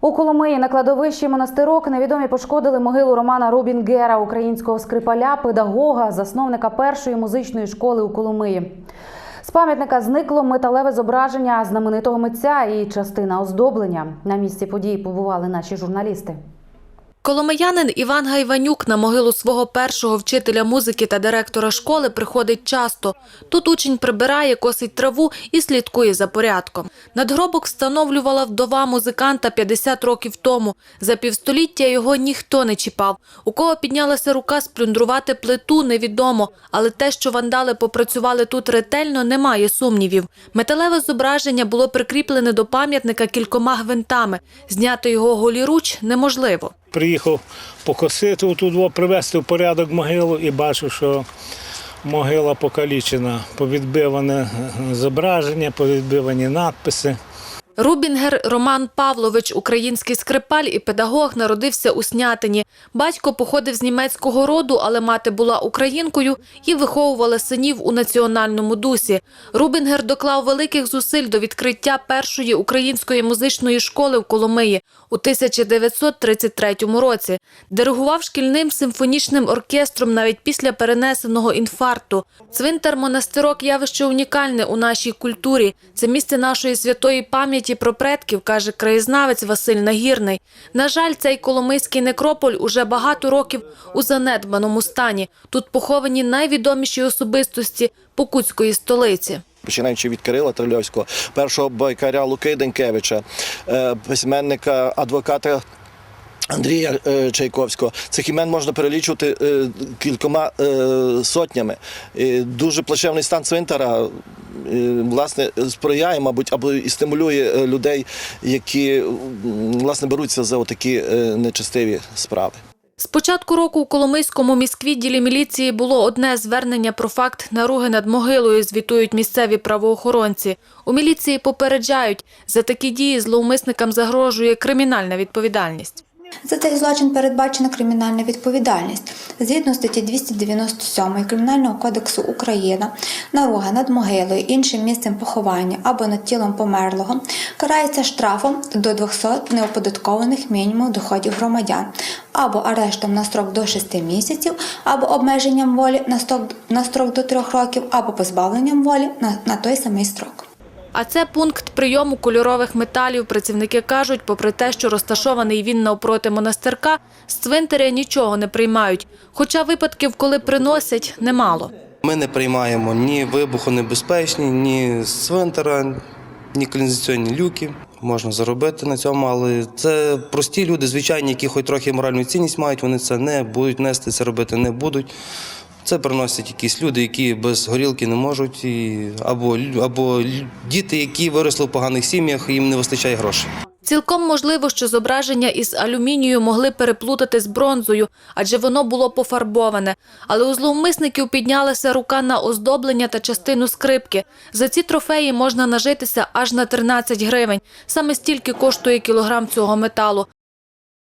У Коломиї на кладовищі монастирок невідомі пошкодили могилу Романа Рубінгера, українського скрипаля, педагога, засновника першої музичної школи у Коломиї. З пам'ятника зникло металеве зображення знаменитого митця і частина оздоблення. На місці події побували наші журналісти. Коломиянин Іван Гайванюк на могилу свого першого вчителя музики та директора школи приходить часто. Тут учень прибирає, косить траву і слідкує за порядком. Надгробок встановлювала вдова музиканта 50 років тому. За півстоліття його ніхто не чіпав. У кого піднялася рука сплюндрувати плиту, невідомо. Але те, що вандали попрацювали тут ретельно, немає сумнівів. Металеве зображення було прикріплене до пам'ятника кількома гвинтами. Зняти його голіруч неможливо. Приїхав покосити тут, во, привести в порядок могилу і бачу, що могила покалічена, повідбиване е, зображення, повідбивані надписи. Рубінгер Роман Павлович, український скрипаль і педагог, народився у Снятині. Батько походив з німецького роду, але мати була українкою і виховувала синів у національному дусі. Рубінгер доклав великих зусиль до відкриття першої української музичної школи в Коломиї у 1933 році. Диригував шкільним симфонічним оркестром навіть після перенесеного інфаркту. Цвинтар монастирок явище унікальне у нашій культурі. Це місце нашої святої пам'яті про предків, каже краєзнавець Василь Нагірний. На жаль, цей коломийський некрополь уже багато років у занедбаному стані. Тут поховані найвідоміші особистості Покутської столиці. починаючи від Кирила Трильовського, першого байкаря Луки Денкевича, е, письменника, адвоката. Андрія е, Чайковського цих імен можна перелічувати е, кількома е, сотнями. Дуже плачевний стан цвинтара власне сприяє, мабуть, або і стимулює людей, які власне беруться за такі нечестиві справи. З початку року у Коломийському міськвідділі міліції було одне звернення про факт наруги над могилою, звітують місцеві правоохоронці. У міліції попереджають, за такі дії зловмисникам загрожує кримінальна відповідальність. За цей злочин передбачена кримінальна відповідальність. Згідно статті 297 Кримінального кодексу України, наруга над могилою, іншим місцем поховання або над тілом померлого карається штрафом до 200 неоподаткованих мінімумів доходів громадян, або арештом на строк до 6 місяців, або обмеженням волі на строк, до 3 років, або позбавленням волі на той самий строк. А це пункт прийому кольорових металів. Працівники кажуть, попри те, що розташований він навпроти монастирка, з цвинтаря нічого не приймають. Хоча випадків, коли приносять, немало. Ми не приймаємо ні вибухонебезпечні, ні з цвинтара, ні каналізаційні люки. Можна заробити на цьому, але це прості люди, звичайні, які хоч трохи моральну цінність мають, вони це не будуть нести, це робити не будуть. Це приносять якісь люди, які без горілки не можуть, або, або діти, які виросли в поганих сім'ях, їм не вистачає грошей. Цілком можливо, що зображення із алюмінію могли переплутати з бронзою, адже воно було пофарбоване. Але у зловмисників піднялася рука на оздоблення та частину скрипки. За ці трофеї можна нажитися аж на 13 гривень. Саме стільки коштує кілограм цього металу.